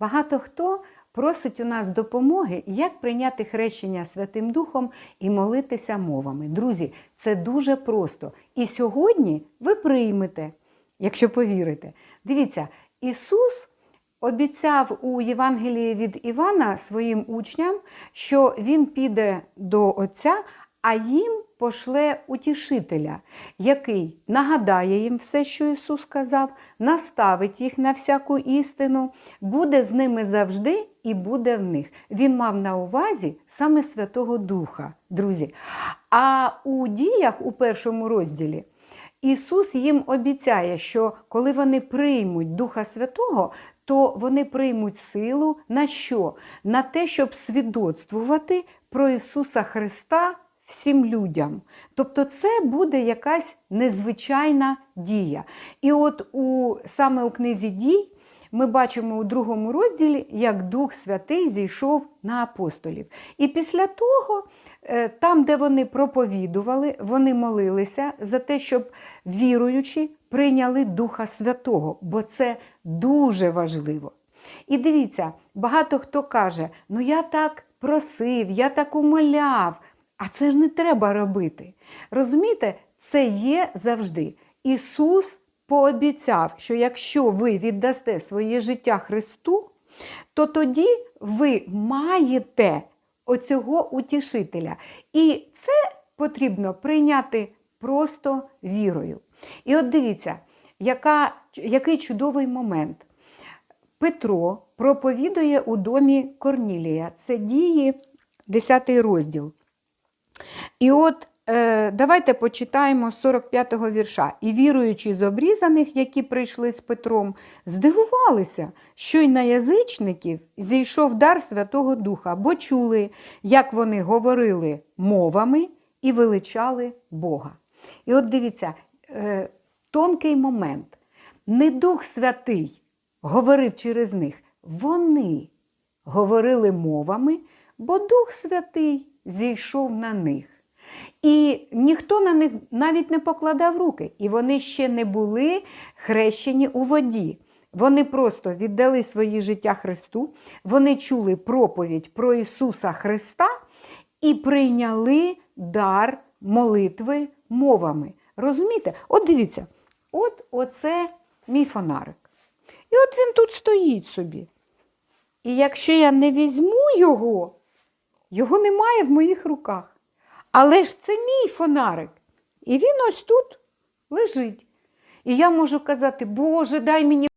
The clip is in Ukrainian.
Багато хто просить у нас допомоги, як прийняти хрещення Святим Духом і молитися мовами. Друзі, це дуже просто. І сьогодні ви приймете, якщо повірите. Дивіться, Ісус обіцяв у Євангелії від Івана своїм учням, що Він піде до Отця, а їм пошле утішителя, який нагадає їм все, що Ісус сказав, наставить їх на всяку істину, буде з ними завжди і буде в них. Він мав на увазі саме Святого Духа, друзі. А у діях у першому розділі. Ісус їм обіцяє, що коли вони приймуть Духа Святого, то вони приймуть силу на що? На те, щоб свідоцтвувати про Ісуса Христа всім людям. Тобто це буде якась незвичайна дія. І от у, саме у книзі дій ми бачимо у другому розділі, як Дух Святий зійшов на апостолів. І після того, е, там, де вони проповідували, вони молилися за те, щоб віруючі прийняли Духа Святого, бо це дуже важливо. І дивіться, багато хто каже: ну я так просив, я так умоляв, а це ж не треба робити. Розумієте, це є завжди. Ісус пообіцяв, що якщо ви віддасте своє життя Христу, то тоді ви маєте оцього утішителя. І це потрібно прийняти просто вірою. І от дивіться, яка, який чудовий момент. Петро проповідує у домі Корнілія. Це дії 10 розділ. І от е, давайте почитаємо 45-го вірша. І віруючі з обрізаних, які прийшли з Петром, здивувалися, що й на язичників зійшов дар Святого Духа, бо чули, як вони говорили мовами і величали Бога. І от дивіться, е, тонкий момент. Не Дух Святий говорив через них, вони говорили мовами, бо Дух Святий зійшов на них. І ніхто на них навіть не покладав руки, і вони ще не були хрещені у воді. Вони просто віддали своє життя Христу, вони чули проповідь про Ісуса Христа і прийняли дар молитви мовами. Розумієте? От дивіться, от оце мій фонарик. І от він тут стоїть собі. І якщо я не візьму його, його немає в моїх руках. Але ж це мій фонарик. І він ось тут лежить. І я можу казати, Боже, дай мені